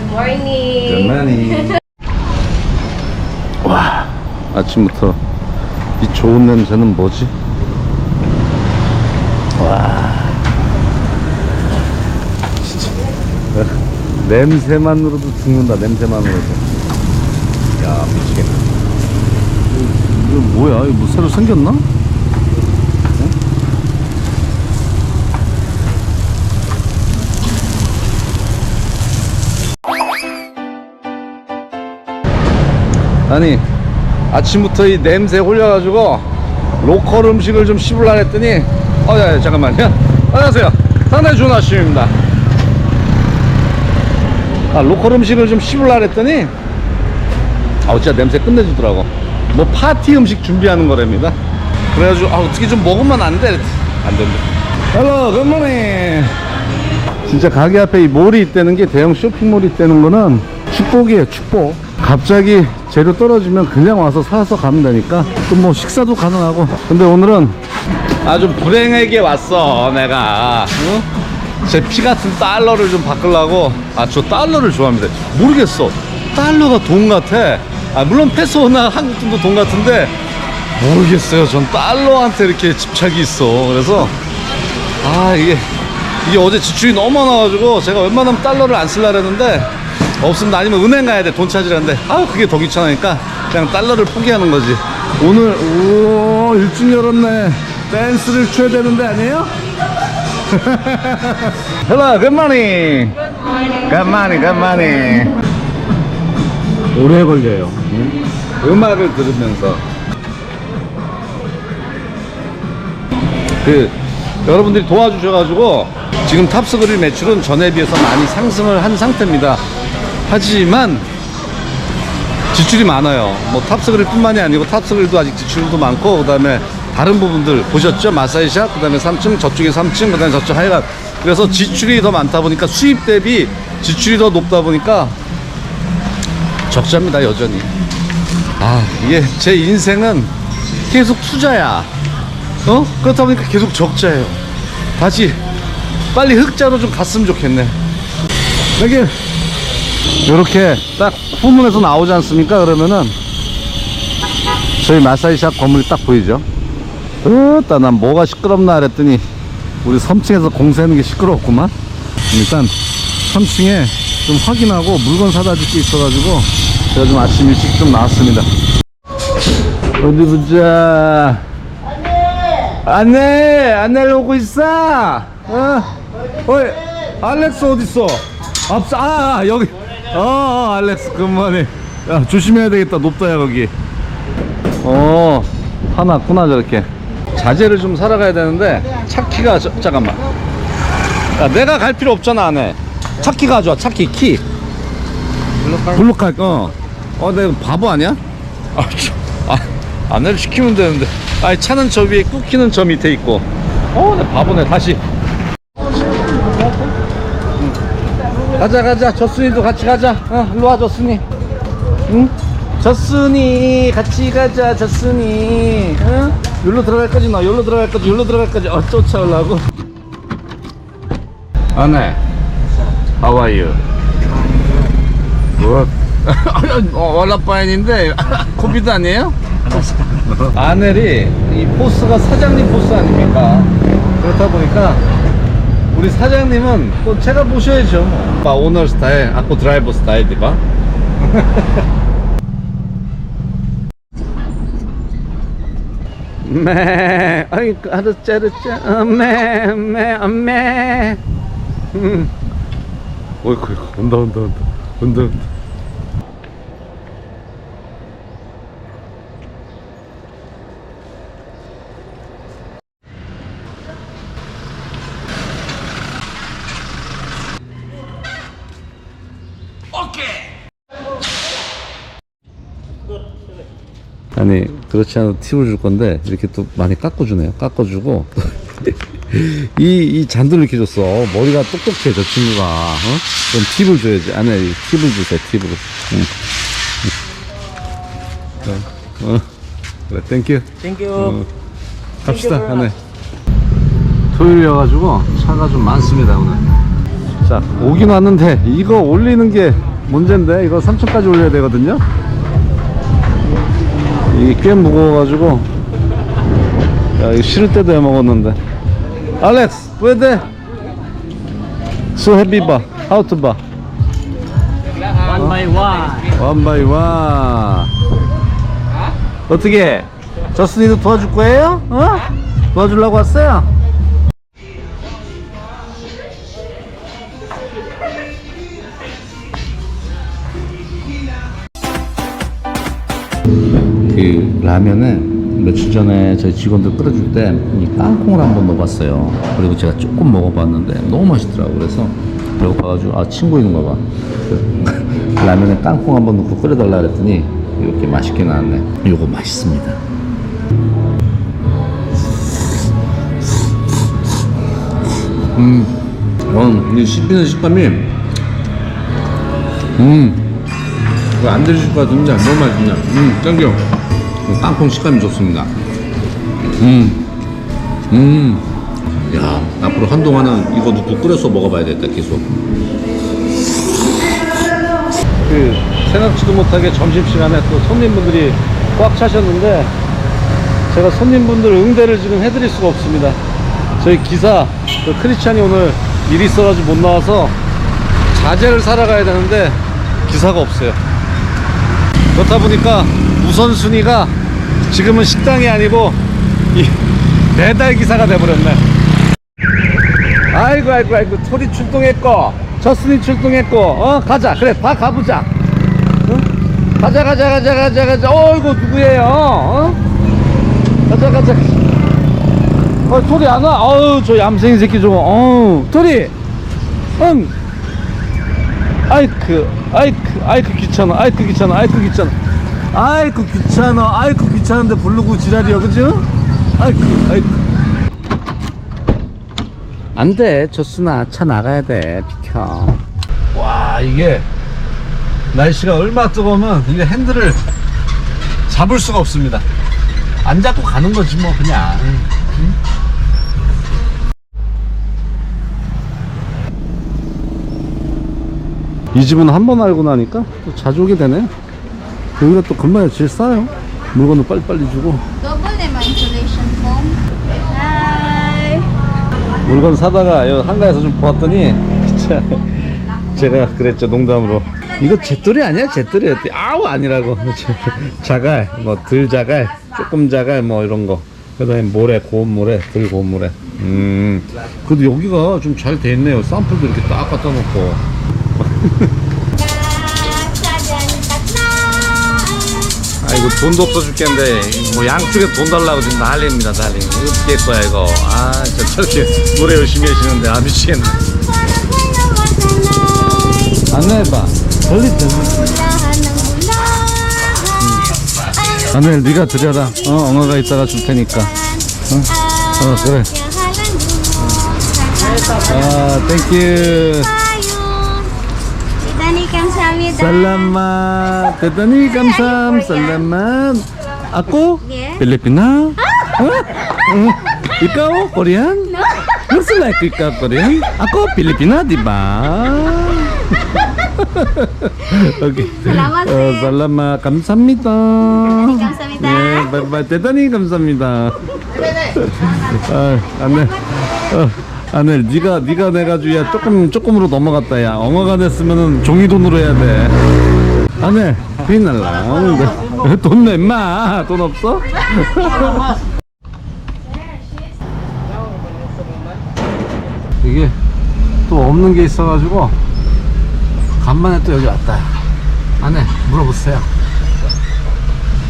Good morning. 많이. 와, 아침부터 이 좋은 냄새는 뭐지? 와, 진짜 냄새만으로도 죽는다. 냄새만으로도. 야, 미치겠네. 이거, 이거 뭐야? 이거 뭐 새로 생겼나? 아니 아침부터 이 냄새 홀려가지고 로컬 음식을 좀 씹으려 했더니 어, 야, 야, 잠깐만요. 안녕하세요. 상당히 좋은 아침입니다. 아, 로컬 음식을 좀 씹으려 했더니 아, 진짜 냄새 끝내주더라고. 뭐 파티 음식 준비하는 거랍니다. 그래가지고 아, 어떻게 좀 먹으면 안 돼. 안 된다. 헬로, 굿모닝. 진짜 가게 앞에 이 몰이 있다는 게 대형 쇼핑몰이 있다는 거는 축복이에요 축복 갑자기 재료 떨어지면 그냥 와서 사서 가면 되니까. 또 뭐 식사도 가능하고. 근데 오늘은 아주 불행하게 왔어 내가. 어? 제피 같은 달러를 좀 바꾸려고. 아 저 달러를 좋아합니다. 모르겠어. 달러가 돈 같아. 아 물론 페소나 한국 돈도 돈 같은데 모르겠어요. 전 달러한테 이렇게 집착이 있어. 그래서 아 이게 이게 어제 지출이 너무 많아가지고 제가 웬만하면 달러를 안 쓰려고 했는데 없으면 아니면 은행 가야 돼 돈 찾으려는데 아 그게 더 귀찮으니까 그냥 달러를 포기하는 거지 오늘 오 일찍 열었네 댄스를 춰야 되는데 아니에요? Hello, good morning. Good morning, good morning. 오래 걸려요. 음악을 들으면서. 그 여러분들이 도와주셔가지고 지금 탑스그릴 매출은 전에 비해서 많이 상승을 한 상태입니다. 하지만 지출이 많아요. 뭐 탑스그릴 뿐만이 아니고 탑스그릴도 아직 지출도 많고 그다음에 다른 부분들 보셨죠? 마사이샵, 그다음에 3층, 저쪽에 3층, 그다음에 저쪽 하여간 그래서 지출이 더 많다 보니까 수입 대비 지출이 더 높다 보니까 적자입니다 여전히. 아 이게 제 인생은 계속 투자야. 어? 그렇다 보니까 계속 적자예요. 다시 빨리 흑자로 좀 갔으면 좋겠네. 여기 이렇게 딱 후문에서 나오지 않습니까? 그러면은 저희 마사이샵 건물이 딱 보이죠? 으따 난 뭐가 시끄럽나 그랬더니 우리 3층에서 공사하는 게 시끄럽구만. 일단 3층에 좀 확인하고 물건 사다 줄 게 있어가지고 제가 좀 아침 일찍 좀 나왔습니다. 어디 보자. 안내! 안내를 오고 있어! 어? 어이 알렉스 어딨어? 앞서 아, 아 여기 어, 어 알렉스 그만해 야 조심해야 되겠다 높다 야 거기. 어 화났구나 저렇게. 자재를 좀 사러 가야 되는데 차키가 저, 잠깐만. 야 내가 갈 필요 없잖아 안에. 차키 가져와 차키 키. 블루칼 어. 어 내가 바보 아니야? 아, 저, 아 안내를 시키면 되는데. 아니 차는 저 위에 쿠키는 저 밑에 있고. 어내 바보네 다시 가자 가자 저순이도 같이 가자 어 일로 와 저순이 응? 저순이 같이 가자 저순이 응? 여기로 들어갈 거지 너 여기로 들어갈 거지 여기로 들어갈 거지 어 쫓아오려고 아네 How are you? Good 어, 월라파인인데 코비드 아니에요? 아넬이 이 포스가 사장님 포스 아닙니까? 그렇다 보니까 우리 사장님은 또 제가 모셔야죠. 뭐. 오너 스타일, 아코 드라이버 스타일, 디바. 매, 아이, 아르짜, 아르짜, 매, 매, 매. 음. 어이구, 온다, 온다, 온다, 온다, 온다. 아니 그렇지 않아도 팁을 줄 건데 이렇게 또 많이 깎아주네요. 깎아주고. 이, 이 잔돈을 이렇게 줬어. 머리가 똑똑해 저 친구가. 어? 그럼 팁을 줘야지. 아니 팁을 주세요 팁으로 응. 어, 어. 그래 땡큐 땡큐. 어, 갑시다 안에 토요일이어가지고 차가 좀 많습니다 오늘. 자 오긴 왔는데 이거 올리는 게 문제인데 이거 3층까지 올려야 되거든요 이게 꽤 무거워가지고 야 이거 실을 때도 해먹었는데 알렉스 왜 돼? So heavy bar How to bar? One by one. One by one 어떻게 저스니도 도와줄 거예요? 어? 도와주려고 왔어요? 라면에 며칠 전에 저희 직원들 끓여줄 때 이 땅콩을 한번 넣어봤어요. 그리고 제가 조금 먹어봤는데 너무 맛있더라고. 그래서 배고파가지고 아 친구 있는가 봐. 그 라면에 땅콩 한번 넣고 끓여달라 그랬더니 이렇게 맛있게 나왔네. 이거 맛있습니다. 음, 어, 이 씹히는 식감이 음, 이거 안 들으실 것 같은데 너무 맛있냐. 음, 땡겨. 땅콩 식감이 좋습니다. 음, 음. 야, 앞으로 한동안은 이거 넣고 끓여서 먹어봐야겠다, 계속. 그, 생각지도 못하게 점심시간에 또 손님분들이 꽉 차셨는데, 제가 손님분들 응대를 지금 해드릴 수가 없습니다. 저희 기사, 그 크리스찬이 오늘 일이 있어가지고 못 나와서 자재를 사러 가야 되는데, 기사가 없어요. 그렇다 보니까 우선순위가 지금은 식당이 아니고 이 배달 기사가 돼버렸네. 아이고 아이고 아이고 토리 출동했고 저스니 출동했고 어 가자 그래 다 가보자. 어? 가자 가자 가자 가자 가자. 어이구 누구예요? 어? 가자 가자. 어 토리 안 와? 어우 저 얌생이 새끼 저거. 어우 토리. 응. 아이크 아이크 아이크 귀찮아 아이크 귀찮아 아이크 귀찮아 아이크 귀찮아. 아이크 귀찮은데 부르고 지랄이야 그죠? 아이크 아이크 안돼. 조스나 차 나가야 돼. 비켜. 와 이게 날씨가 얼마 뜨거우면 이게 핸들을 잡을 수가 없습니다. 안 잡고 가는 거지 뭐 그냥. 응? 이 집은 한 번 알고 나니까 또 자주 오게 되네. 여기가 또 금방에 제일 싸요. 물건도 빨리빨리 주고. 물건 사다가 여 한가에서 좀 보았더니 진짜 제가 그랬죠 농담으로. 이거 제떨이 아니야? 제떨이 아우 아니라고. 자갈 뭐들 자갈 조금 자갈 뭐 이런 거. 그다음에 모래 고운 모래 들 고운 모래. 음. 그래도 여기가 좀 잘 돼 있네요. 쌈플도 이렇게 딱 갖다 놓고 이고 돈도 없어 죽겠는데 뭐 양쪽에 돈 달라고 지금 난리입니다 난리. 어떻게 할 거야 이거? 아저 저렇게 노래 열심히 하시는데 아 미치겠네 안내해봐. 멀리 안내 네가 드려라. 어 엉어가 이따가 줄 테니까. 어, 어 그래. 아 땡큐 Dani kamsahamnida. 살라맛 대단히 감사함 살라맛 Ako? Yes. Filipina? Huh? Uh, ikaw, Korean? Looks like ikaw Korean. Ako, Pilipina, di ba? okay. Salamat, 어, sir. 살라마 감사합니다. 감사합니다. 네, 바이바이. 대단히 감사합니다. 아, 안내. 어, 안내. 네가 네가 내가지고 야 조금 조금으로 넘어갔다 야. 엉어가 됐으면은 종이 돈으로 해야 돼. 안내. 큰일 날라. 돈 내, 임마. 돈 없어? 이게 또 없는 게 있어가지고 간만에 또 여기 왔다. 안에 물어보세요.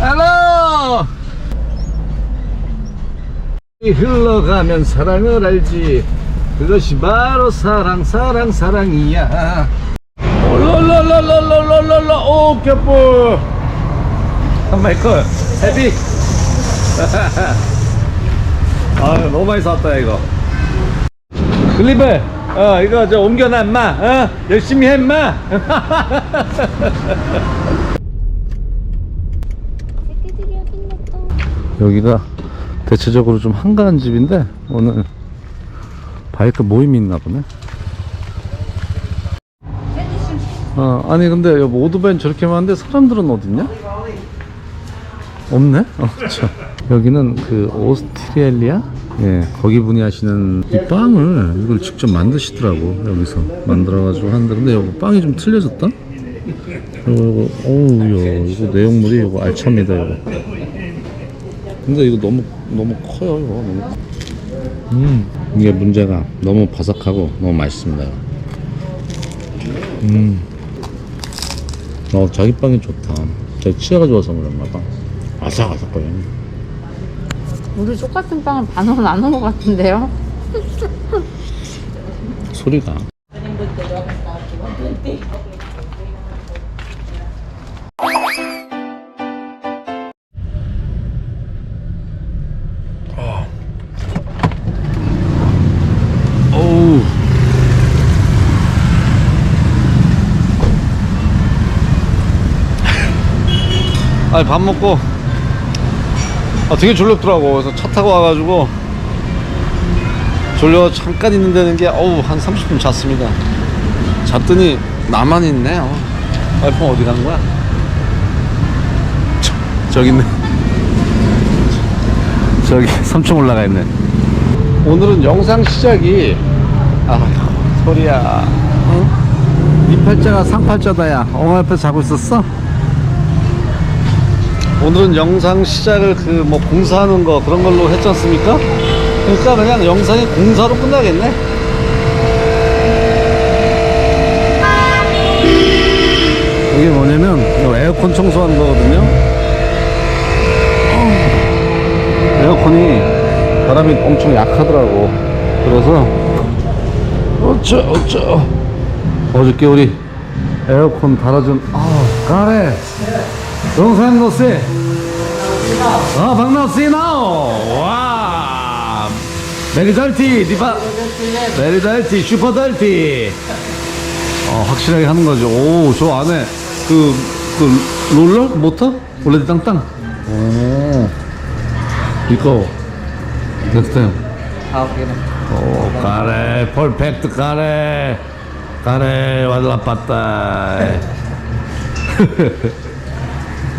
헬로! 흘러가면 사랑을 알지. 그것이 바로 사랑, 사랑, 사랑이야. 올라라라라라라라 오 겹볼. 마이클 헤비. 아 너무 많이 샀다 이거. 클리브 어 이거 저 옮겨놔 인마 어 열심히 해 인마 여기가 대체적으로 좀 한가한 집인데 오늘 바이크 모임이 있나 보네 어, 아니 근데 여보 오토바이는 저렇게 많은데 사람들은 어딨냐? 없네? 어, 참. 여기는 그 오스트레일리아? 예, 거기 분이 하시는 이 빵을 이걸 직접 만드시더라고 여기서 만들어가지고 하는데 근데 여기 빵이 좀 틀려졌다? 이거 이거 어우 야 이거 내용물이 이거 알찹니다 이거 근데 이거 너무 너무 커요 이거 너무 음 이게 문제가 너무 바삭하고 너무 맛있습니다 음. 어, 자기 빵이 좋다. 자기 치아가 좋아서 그런가 봐. 아삭아삭거려. 우리 똑같은 빵을 반으로 나눈 것 같은데요? 소리가. 아니 밥 먹고 아 되게 졸렸더라고 그래서 차 타고 와가지고 졸려 잠깐 있는 데는 게 어우 한 30분 잤습니다 잤더니 나만 있네 어. 와이프 어디 간 거야? 저, 저기 있네 저기 3층 올라가 있네 오늘은 영상 시작이 아휴 소리야 어? 네 팔자가 상팔자다야 엉 앞에 자고 있었어? 오늘은 영상 시작을 그 뭐 공사하는 거 그런 걸로 했지 않습니까? 그러니까 그냥 영상이 공사로 끝나겠네. 이게 뭐냐면 에어컨 청소하는 거거든요. 어, 에어컨이 바람이 엄청 약하더라고. 그래서 어쩌 어쩌 어저께 우리 에어컨 달아준 아 가래 영상 노세 아 박나우스 나오. 와. 메리 달티 디파 메리 달티. 슈퍼 달티. 어 확실하게 하는 거죠. 오 저 안에 그, 그 롤러? 모터? 원래 땅땅? 오. 이거. 넥스트 타임 오 가래. 퍼펙트 가래. 가래. 왈라빠따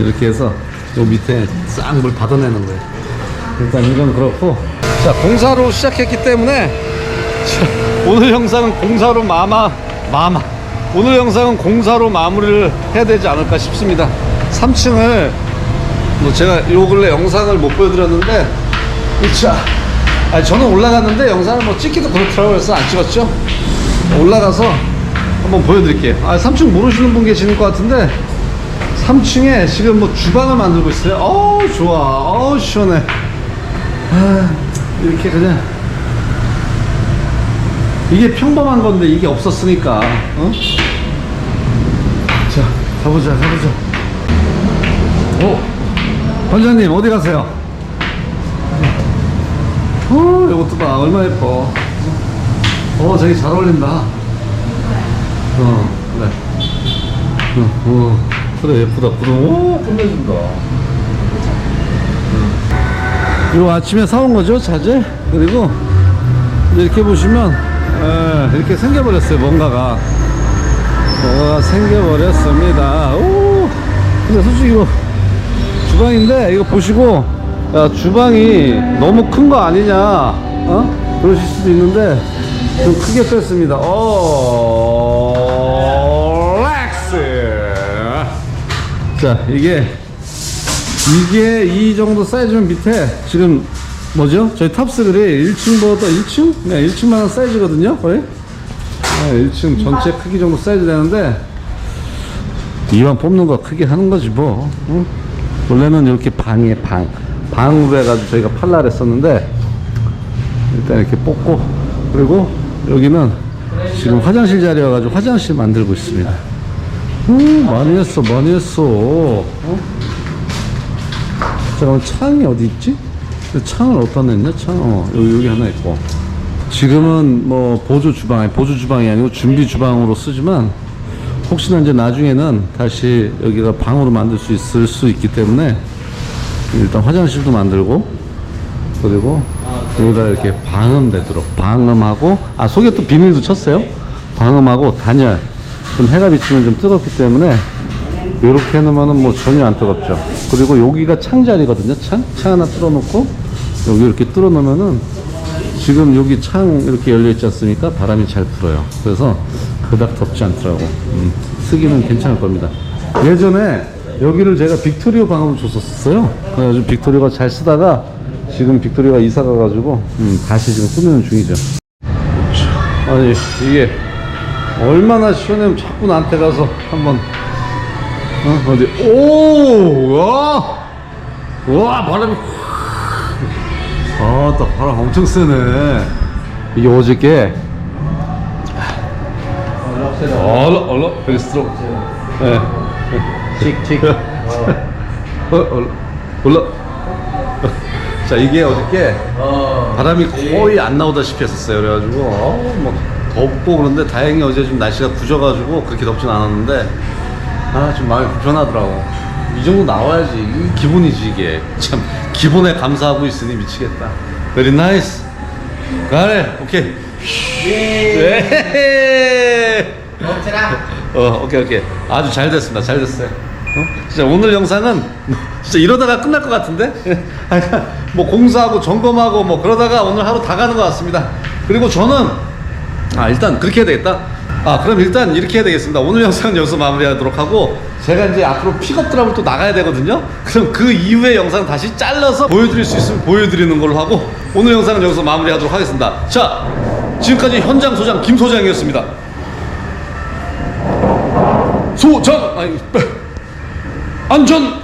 이렇게 해서 요 밑에 싹 물 받아내는 거예요. 일단 이건 그렇고 자 공사로 시작했기 때문에 자, 오늘 영상은 공사로 마마 마마 오늘 영상은 공사로 마무리를 해야 되지 않을까 싶습니다. 3층을 뭐 제가 요 근래 영상을 못 보여드렸는데 자 아니 저는 올라갔는데 영상을 뭐 찍기도 그렇더라고요. 그래서 안 찍었죠. 올라가서 한번 보여드릴게요. 아 3층 모르시는 분 계시는 것 같은데 3층에 지금 뭐 주방을 만들고 있어요. 어우, 좋아. 어우, 시원해. 아, 이렇게 그냥. 이게 평범한 건데 이게 없었으니까. 어? 자, 가보자, 가보자. 오, 관장님, 어디 가세요? 어, 이것도 봐. 얼마나 예뻐. 어, 저기 잘 어울린다. 어, 그래. 어, 어. 그래 예쁘다. 구름 오 끝내준다. 이거 아침에 사온 거죠 자재? 그리고 이렇게 보시면 에, 이렇게 생겨버렸어요 뭔가가. 뭔가가 생겨버렸습니다. 오! 근데 솔직히 이거 주방인데 이거 보시고 야 주방이 너무 큰 거 아니냐 어? 그러실 수도 있는데 좀 크게 뺐습니다. 오 자 이게 이게 이 정도 사이즈면 밑에 지금 뭐죠? 저희 탑스글이 1층보다 1층? 네 1층만한 사이즈거든요 거의 네, 1층 전체 크기 정도 사이즈 되는데 이왕 뽑는 거 크게 하는 거지 뭐 응? 원래는 이렇게 방에 방 방으로 해가지고 저희가 팔라 그랬었는데 일단 이렇게 뽑고 그리고 여기는 지금 화장실 자리여가지고 화장실 만들고 있습니다 음, 많이 했어, 많이 했어. 어? 잠깐만, 창이 어디 있지? 창을 어디다 냈냐? 창, 어, 여기, 여기 하나 있고. 지금은 뭐, 보조 주방, 아니, 보조 주방이 아니고 준비 주방으로 쓰지만, 혹시나 이제 나중에는 다시 여기가 방으로 만들 수 있을 수 있기 때문에, 일단 화장실도 만들고, 그리고 여기다 이렇게 방음 되도록, 방음하고, 아, 속에 또 비닐도 쳤어요? 방음하고 단열. 좀 해가 비치면 좀 뜨겁기 때문에 이렇게 해놓으면은 뭐 전혀 안 뜨겁죠. 그리고 여기가 창자리거든요. 창? 창 하나 뚫어놓고 여기 이렇게 뚫어놓으면은 지금 여기 창 이렇게 열려있지 않습니까? 바람이 잘 불어요. 그래서 그닥 덥지 않더라고. 음, 쓰기는 괜찮을 겁니다. 예전에 여기를 제가 빅토리오 방음을 줬었어요. 그래가지고 빅토리오가 잘 쓰다가 지금 빅토리오가 이사 가가지고 음, 다시 지금 꾸미는 중이죠. 아니 이게 얼마나 시원하면 자꾸 나한테 가서 한번 어, 어디 오와! 와 바람이 아딱 바람 엄청 세네. 이게 어저께 얼라 얼라 very strong 예. 칙칙. 어 얼라 얼라 자 이게 어저께 바람이 거의 안 나오다시피 했었어요. 그래가지고 뭐 덥고 그런데 다행히 어제 좀 날씨가 굳어가지고 그렇게 덥진 않았는데 아 좀 마음이 불편하더라고. 이 정도 나와야지 이 기본이지 이게 참 기본에 감사하고 있으니 미치겠다. Very nice. 가래 오케이. 네. 어 오케이 오케이 아주 잘 됐습니다. 잘 됐어요. 어? 진짜 오늘 영상은 진짜 이러다가 끝날 것 같은데 뭐 공사하고 점검하고 뭐 그러다가 오늘 하루 다 가는 것 같습니다 그리고 저는 아 일단 그렇게 해야 되겠다? 아 그럼 일단 이렇게 해야 되겠습니다. 오늘 영상은 여기서 마무리하도록 하고 제가 이제 앞으로 픽업 드랍을 또 나가야 되거든요. 그럼 그 이후의 영상 다시 잘라서 보여드릴 수 있으면 보여드리는 걸로 하고 오늘 영상은 여기서 마무리하도록 하겠습니다. 자 지금까지 현장 소장 김 소장이었습니다. 소장 아니 안전